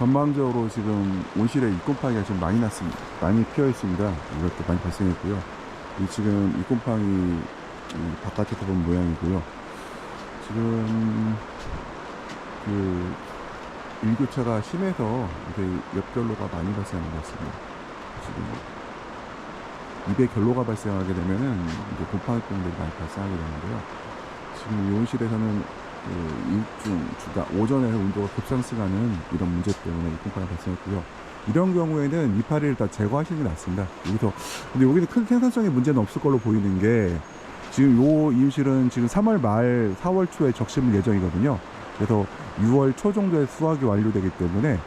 전반적으로 지금 온실에 이곰팡이가 좀 많이 났습니다. 많이 피어 있습니다. 이것도 많이 발생했고요. 이 지금 이곰팡이 이 바깥에서 본 모양이고요. 지금 그 일교차가 심해서 이게 옆결로가 많이 발생하는 것 같습니다. 지금 입에 결로가 발생하게 되면은 이제 곰팡이병들이 많이 발생하게 되는데요. 지금 이 온실에서는 그 일중 주가 오전에 온도가 급상승하는 이런 문제 때문에 이곰팡이 발생했고요. 이런 경우에는 이파리를 다 제거하시는 게 낫습니다. 여기서 근데 여기는 큰 생산성의 문제는 없을 걸로 보이는 게 지금 요 이웃실은 지금 3월 말 4월 초에 적심 예정이거든요. 그래서 6월 초 정도에 수확이 완료되기 때문에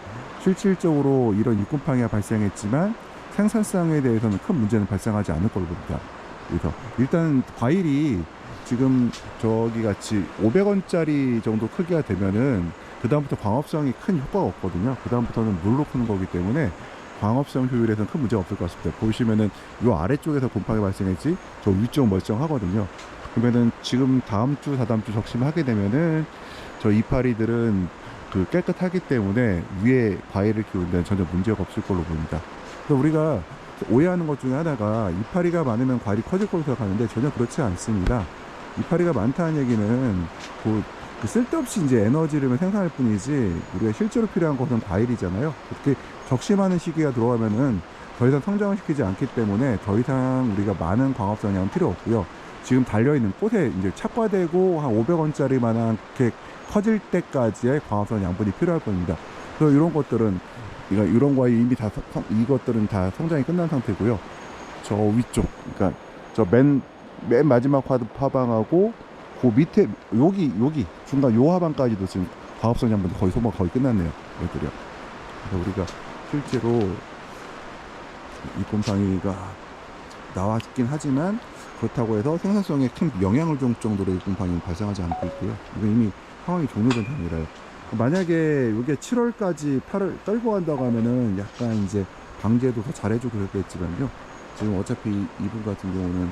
실질적으로 이런 이곰팡이가 발생했지만 생산성에 대해서는 큰 문제는 발생하지 않을 걸로 봅니다. 그래서 일단 과일이 지금 저기 같이 500원짜리 정도 크기가 되면은 그다음부터 광합성이 큰 효과가 없거든요. 그다음부터는 물로 크는 거기 때문에 광합성 효율에서는 큰 문제가 없을 것 같습니다. 보시면은 요 아래쪽에서 곰팡이 발생했지 저 위쪽 멀쩡하거든요. 그러면은 지금 다음 주, 다다음 주 적심하게 되면은 저 이파리들은 그 깨끗하기 때문에 위에 과일을 키우는 데는 전혀 문제가 없을 걸로 보입니다. 그래서 우리가 오해하는 것 중에 하나가 이파리가 많으면 과일이 커질 걸로 생각하는데 전혀 그렇지 않습니다. 이파리가 많다는 얘기는 그, 그 쓸데없이 이제 에너지를 생산할 뿐이지 우리가 실제로 필요한 것은 과일이잖아요. 그렇게 적심하는 시기가 들어가면은 더 이상 성장을 시키지 않기 때문에 더 이상 우리가 많은 광합성량은 필요 없고요. 지금 달려있는 꽃에 이제 착과되고 한 500원짜리 만한 이렇게 커질 때까지의 광합성 양분이 필요할 겁니다. 그래서 이런 것들은 그러니까 이런 과일 이미 다 성- 이것들은 다 성장이 끝난 상태고요. 저 위쪽, 그러니까 저 맨 맨 마지막 화- 화방하고 그 밑에 여기 여기 중간 요 화방까지도 지금 광합성 양분이 거의 소모가 거의 끝났네요. 이것들이요. 그래서 우리가 실제로 이 곰팡이가 나왔긴 하지만 그렇다고 해서 생산성에 큰 영향을 줄 정도로 이 곰팡이는 발생하지 않고 있고요. 이건 이미 상황이 종료된 상황이라요. 만약에 이게 7월까지 8월 떨고 간다고 하면은 약간 이제 방제도 더 잘해주고 그랬겠지만요. 지금 어차피 이분 같은 경우는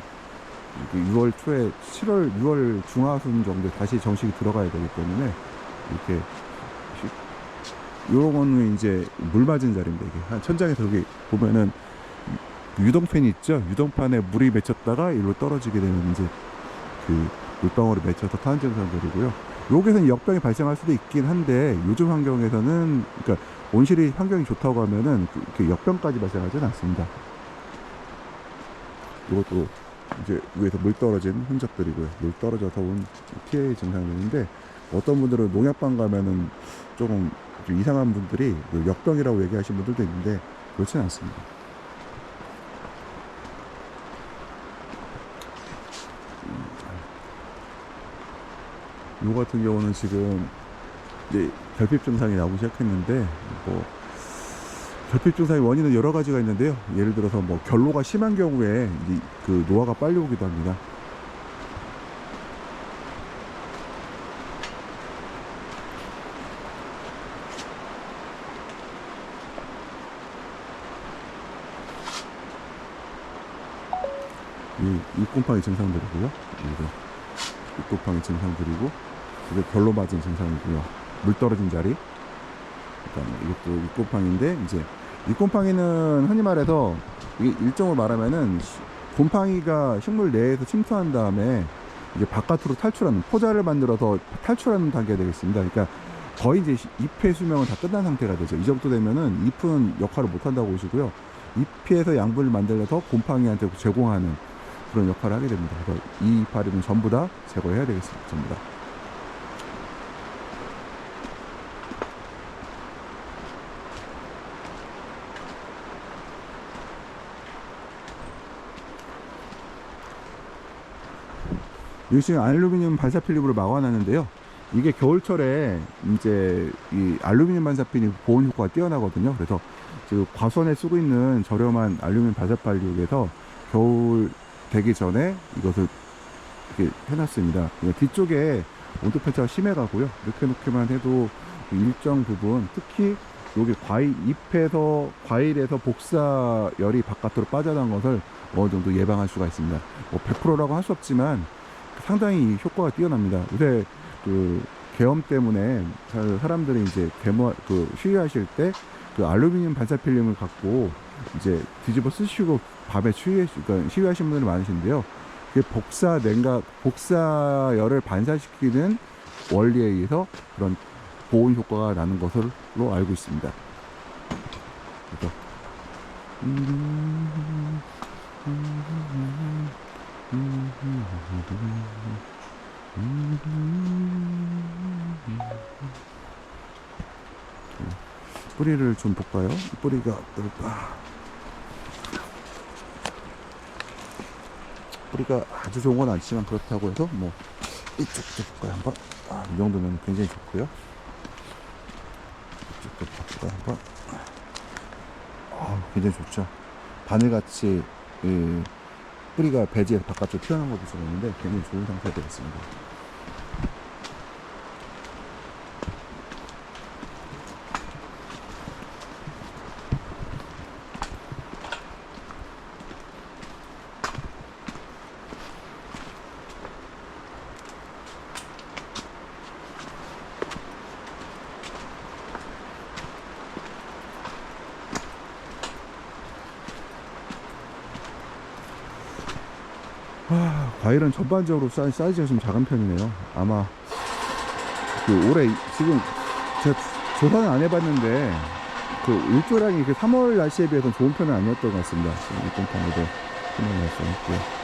이게 6월 초에 7월 6월 중하순 정도에 다시 정식이 들어가야 되기 때문에 이렇게 요런 거는 이제 물 맞은 자리입니다. 이게 한 천장에서 여기 보면은 유동팬이 있죠. 유동판에 물이 맺혔다가 일로 떨어지게 되면 이제 그 물방울이 맺혀서 타는 증상들이고요. 여기서는 역병이 발생할 수도 있긴 한데 요즘 환경에서는 그러니까 온실이 환경이 좋다고 하면은 그- 그 역병까지 발생하지는 않습니다. 이것도 이제 위에서 물 떨어진 흔적들이고요. 물 떨어져서 온 피해 증상들인데 어떤 분들은 농약방 가면은 조금 좀 이상한 분들이 그 역병이라고 얘기하시는 분들도 있는데 그렇지는 않습니다. 요 같은 경우는 지금 이제 결핍 증상이 나오기 시작했는데 뭐 결핍 증상의 원인은 여러 가지가 있는데요. 예를 들어서 뭐 결로가 심한 경우에 이그 노화가 빨리 오기도 합니다. 이 입곰팡이 증상들이고요. 이거 입곰팡이 증상들이고 이게 별로 맞은 증상이고요. 물 떨어진 자리. 그다음에 이것도 입곰팡인데 이제 입곰팡이는 흔히 말해서 일종으로 말하면은 시- 곰팡이가 식물 내에서 침투한 다음에 이제 바깥으로 탈출하는 포자를 만들어서 탈출하는 단계가 되겠습니다. 그러니까 거의 이제 시- 잎의 수명은 다 끝난 상태가 되죠. 이 정도 되면은 잎은 역할을 못 한다고 보시고요. 잎에서 양분을 만들어서 곰팡이한테 제공하는 그런 역할을 하게 됩니다. 그래서 이 이파리는 전부 다 제거해야 되겠습니다. 전부 다. 지금 알루미늄 반사 필름으로 막아놨는데요. 이게 겨울철에 이제 이 알루미늄 반사 필름 보온 효과가 뛰어나거든요. 그래서 지금 과수원에 쓰고 있는 저렴한 알루미늄 반사 필름에서 겨울 되기 전에 이것을 이렇게 해놨습니다. 뒤쪽에 온도 편차가 심해가고요. 이렇게 놓기만 해도 일정 부분, 특히 여기 과일 잎에서 과일에서 복사열이 바깥으로 빠져나온 것을 어느 정도 예방할 수가 있습니다. 뭐 100%라고 할 수 없지만 상당히 효과가 뛰어납니다. 요새 그 계엄 때문에 사- 사람들이 이제 데모 그 시위하실 때 그 알루미늄 반사 필름을 갖고 이제 뒤집어 쓰시고 밤에 시위 그러니까 시위하신 분들이 많으신데요. 그게 복사 냉각 복사열을 반사시키는 원리에 의해서 그런 보온 효과가 나는 것으로 알고 있습니다. 그래서 음, 뿌리를 좀 볼까요? 뿌리가 어떨까? 뿌리가 아주 좋은 건 아니지만 그렇다고 해서 뭐 이쪽도 볼까요 한번? 아, 이 정도면 굉장히 좋고요. 이쪽도 볼까요 한번? 아, 굉장히 좋죠. 바늘같이 예, 뿌리가 배지에서 바깥으로 튀어나온 것도 좀 있는데 굉장히 좋은 상태가 되었습니다. 과일은 전반적으로 사이, 사이즈가 좀 작은 편이네요. 아마 그 올해 이- 지금 제가 조사는 안 해봤는데 그 일조량이 그 3월 날씨에 비해서 좋은 편은 아니었던 것 같습니다. 지금 일본판에도 3월 날씨였고요.